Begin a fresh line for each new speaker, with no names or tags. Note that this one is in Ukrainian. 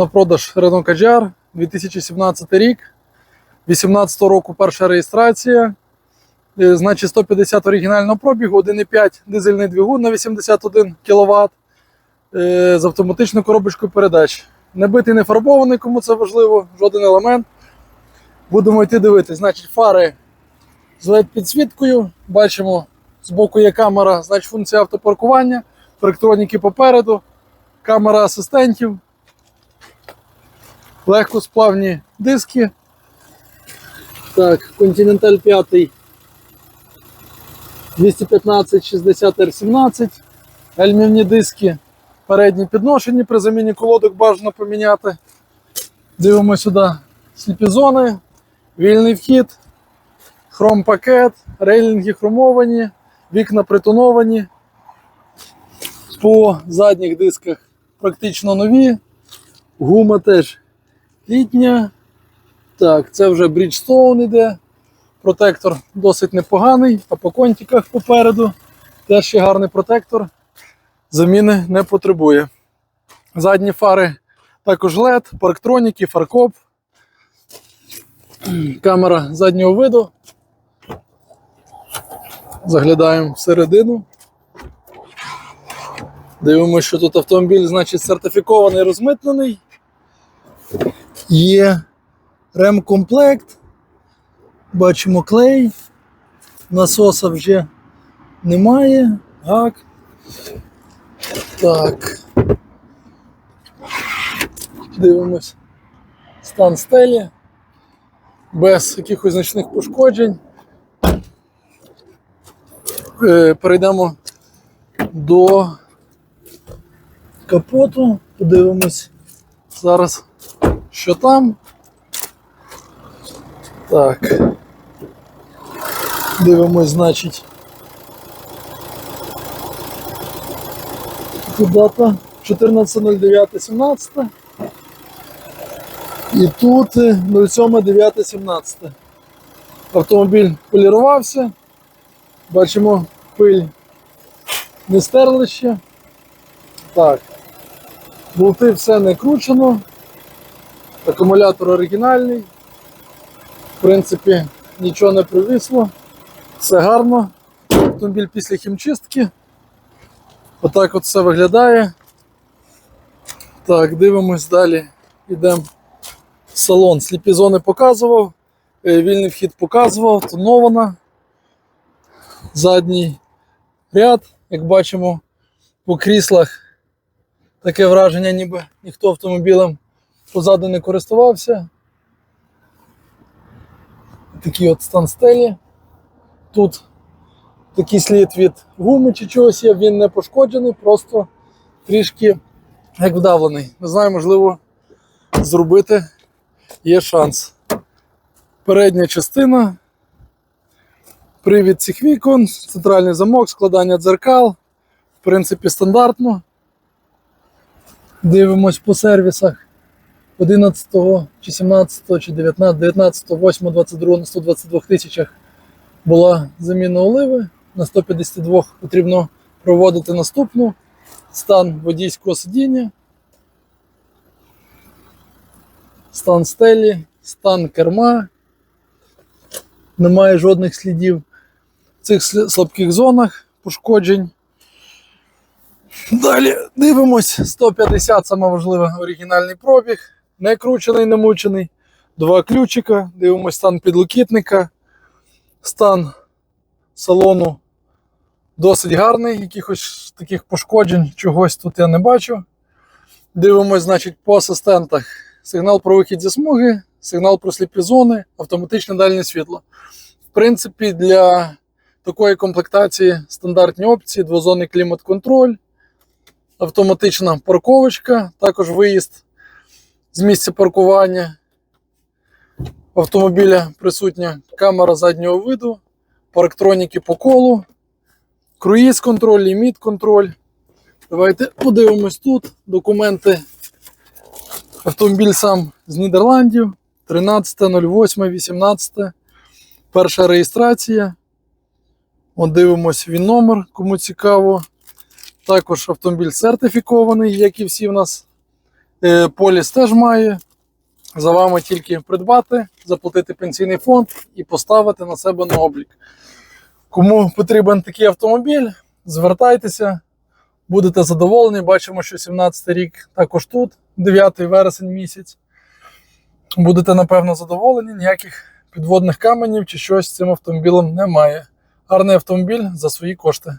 на продаж Renault Kadjar 2017 рік. 18 року перша реєстрація. Е, Значить, 150 оригінального пробігу, 1,5 дизельний двигун на 81 кВт з автоматичною коробочкою передач. Не битий, не фарбований, кому це важливо, жоден елемент. Будемо йти дивитись. Значить, фари з LED-підсвіткою. Бачимо, збоку є камера, значить функція автопаркування, електроніки попереду, камера асистентів, легкосплавні диски. Так, Continental 5 215 60 R17, альмівні диски, передні підношені, при заміні колодок бажано поміняти. Дивимося сюди сліпізони, вільний вхід, хром-пакет, рейлінги хромовані, вікна притоновані. По задніх дисках практично нові. Гума теж літня. Так, це вже Bridgestone іде. Протектор досить непоганий, а по контиках попереду теж ще гарний протектор. Заміни не потребує. Задні фари також LED, парктроніки, фаркоп. Камера заднього виду. Заглядаємо всередину. Дивимося, що тут автомобіль, значить, сертифікований, розмитнений. Є ремкомплект. Бачимо клей. Насоса вже немає. Гак. Так. Дивимось. Стан стелі. Без якихось значних пошкоджень. Е, Перейдемо до капоту. Подивимось зараз, що там. Так. Дивимось, значить. Дата 14.09.17. І тут е, 07.09.17. Автомобіль полірувався. Бачимо пиль не стерли ще. Так. Болти все не кручено. Акумулятор оригінальний. В принципі, нічого не привисло. Все гарно. Автомобіль після хімчистки. Отак от все виглядає. Так, дивимось далі. Йдемо в салон. Сліпі зони показував, е, вільний вхід показував, тонована. Задній ряд, як бачимо, по кріслах таке враження, ніби ніхто автомобілем позаду не користувався. Такий от стан стелі. Тут такий слід від гуми чи чогось є, він не пошкоджений, просто трішки як вдавлений. Не знаю, можливо, зробити є шанс. Передня частина, привід цих вікон, центральний замок, складання дзеркал. В принципі, стандартно. Дивимось по сервісах 11 чи 17 чи 19, 19, 8, 22 на 122 тисячах була заміна оливи. На 152 потрібно проводити наступну стан водійського сидіння, стан стелі, стан керма. Немає жодних слідів в цих слабких зонах пошкоджень. Далі дивимось. 150 саме важливе оригінальний пробіг. Не кручений, не мучений. Два ключика. Дивимось стан підлокітника. Стан салону досить гарний. Якихось таких пошкоджень, чогось тут я не бачу. Дивимось, значить, по асистентах. Сигнал про вихід зі смуги, сигнал про сліпі зони, автоматичне дальнє світло. В принципі, для такої комплектації стандартні опції, двозонний клімат-контроль, автоматична парковочка, також виїзд з місця паркування. Автомобіля присутня камера заднього виду, парктроніки по колу, круїз контроль, ліміт контроль. Давайте подивимось тут. Документи. Автомобіль сам з Нідерландів. 13.08.18. Перша реєстрація. От дивимось він номер, кому цікаво. Також автомобіль сертифікований, як і всі в нас Поліс теж має. За вами тільки придбати, заплатити пенсійний фонд і поставити на себе на облік. Кому потрібен такий автомобіль, звертайтеся, будете задоволені. Бачимо, що 17 рік також тут, 9 вересень місяць. Будете, напевно, задоволені. Ніяких підводних каменів чи щось з цим автомобілем немає. Гарний автомобіль за свої кошти.